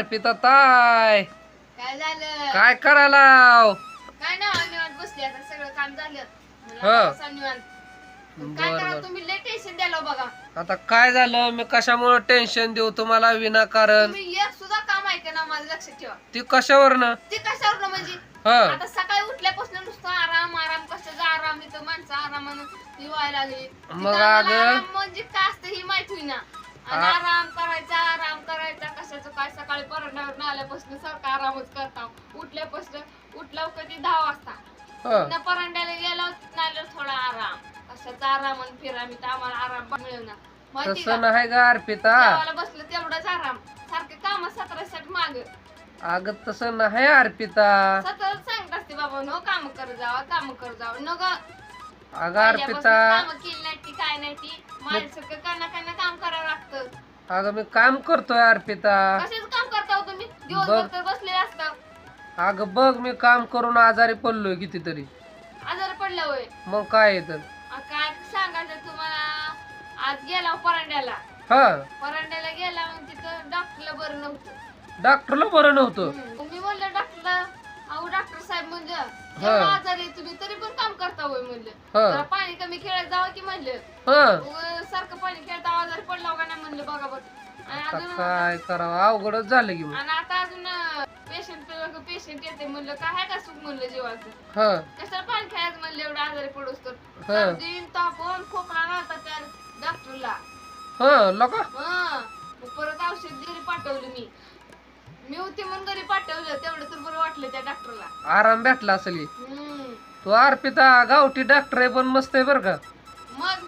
अर्पिता ताय काय झालं? काय करायला काय ना निवांत बसली आता सगळं काम झालं. म्हणलं हा. आता बसा निवांत. काय बर करा बर. तुम्ही? लय टेन्शन द्यायला बघा. आता काय झालं? मी कशामुळे टेन्शन देऊ तुम्हाला? विनाकारण. तुम्ही एक सुद्धा काम ऐका ना माझं लक्षात ठेवा. ती कशावरनं? ते कशावर म्हणजे? हा. आता सकाळी उठल्यापासून नुसतं आराम आराम कशाचा आराम. इथं माणसं आरामानं व्हायला लागली. तिथं मग आम्हाला अगं- आराम म्हणजे काय असतं ही माहीत होईना. आणि आ- आराम करायचा आराम करायचा. कशाचं काय सकाळी परंडावर आल्यापासून सारखा आरामच करता. उठल्यापासून उठला कधी दहा वाजता. हा. न परंड्याला गेलो नाही थोडा आराम. कशाचा आराम आणि फिरा मी तर आम्हाला आराम मिळवणार माहिती का तसं नाही का अर्पिता. जेवायला बसलं तेवढाच आराम. सारखे काम सतरासाठी माग. अगं तसं नाही अर्पिता. सतत सांगत असते बाबा नो काम कर जावा काम कर जावा. न ग. अगं अर्पिता. काम केली नाही ती काय नाही ती. माणसं काना काना काम करावं लागतं. अगं मी काम करतोय अर्पिता. कशाच काम करता हो तुम्ही? दिवसभर तर बसले असता. अगं बघ मी काम करून आजारी पडलोय कितीतरी. आजार पडला होय? मग काय येत आ, काय सांगायचं तुम्हाला? आज गेला परांड्याला. हा. परांड्याला गेला मग तिथं डॉक्टरला बरं नव्हतं. डॉक्टरला बरं नव्हतं. हम्म. मी म्हणलं डॉक्टरला डॉक्टर साहेब म्हणलं. एवढा आजारी आहे तुम्ही तरी पण काम करता होय म्हणलं. हा. जरा पाणी कमी खेळत जावं की म्हणलं. हा. उगाच सारखं पाणी खेळता आजारी पडला का नाही म्हणलं बघा बघ. आणि आता अजून काय करावं? अवघडच झालं की मग. आणि आता अजून पेशंट पेशंट येते म्हणलं काय आहे का सुख? म्हणलं जीवाचं. हा. कशाला पाणी खेळायचं म्हणलं एवढं आजारी पडूस तर. सर्दी तापन खोकला नव्हता त्या डॉक्टरला. हा लोका हा. मग परत औषध घरी पाठवलं मी. मी होती म्हणून घरी पाठवलं तेवढं तर बरं वाटलं त्या डॉक्टरला आराम भेटला असेल. की. हम्म. तू अर्पिता गावठी डॉक्टर आहे पण मस्त आहे बरं का. मग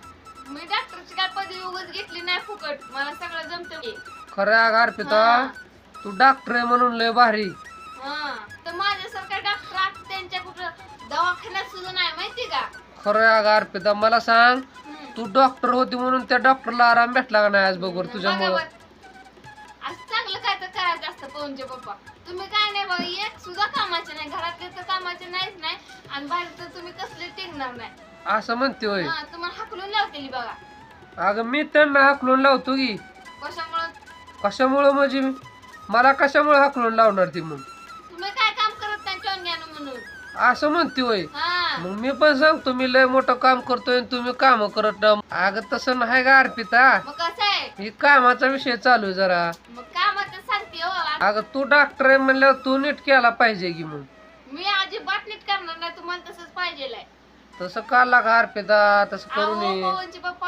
मी डॉक्टरची काय पदवी उगाच घेतली नाही फुकट. मला सगळं जमत खरं अगं अर्पिता तू डॉक्टर आहे म्हणून लय भारी. हा. तर माझ्यासारखा डॉक्टर आता त्यांच्या कुठं दवाखान्यात सुद्धा नाही माहिती का? खरं अगं अर्पिता मला सांग हम्म. तू डॉक्टर होती म्हणून त्या डॉक्टरला आराम भेटला का नाही आज बघ बघा तुझ्यामुळं? बरं. करायचं असतं पवनचे पप्पा. तुम्ही काय नाही बघा एक सुद्धा कामाचे नाही घरातले तर कामाचे नाहीच नाही आणि बाहेर तर तुम्ही कसले टिकणार नाही. असं म्हणते होय. हा तुम्हाला हाकलून लावतेली बघा. अगं मी त्यांना हाकलून लावतो की. कशामुळं? कशामुळं म्हणजे? मला कशामुळे हाकलून लावणार ती मग? तुम्ही काय काम करत नाही टोंग्यानं म्हणून. असं म्हणते होय. हा. मग मी पण सांगतो मी लय मोठं काम करतोय आणि तुम्ही काम करत नाही. अगं तसं नाही का अर्पिता. मग कसं आहे? ही कामाचा विषय चालू आहे जरा. मग अगं तू डॉक्टर आहे म्हणल्यावर तू नीट केला पाहिजे की मग. मी अजिबात नीट करणार नाही तुम्हाला तसंच पाहिजे तसं का लागा अर्पिता? तसं करू नये. पवनचे पप्पा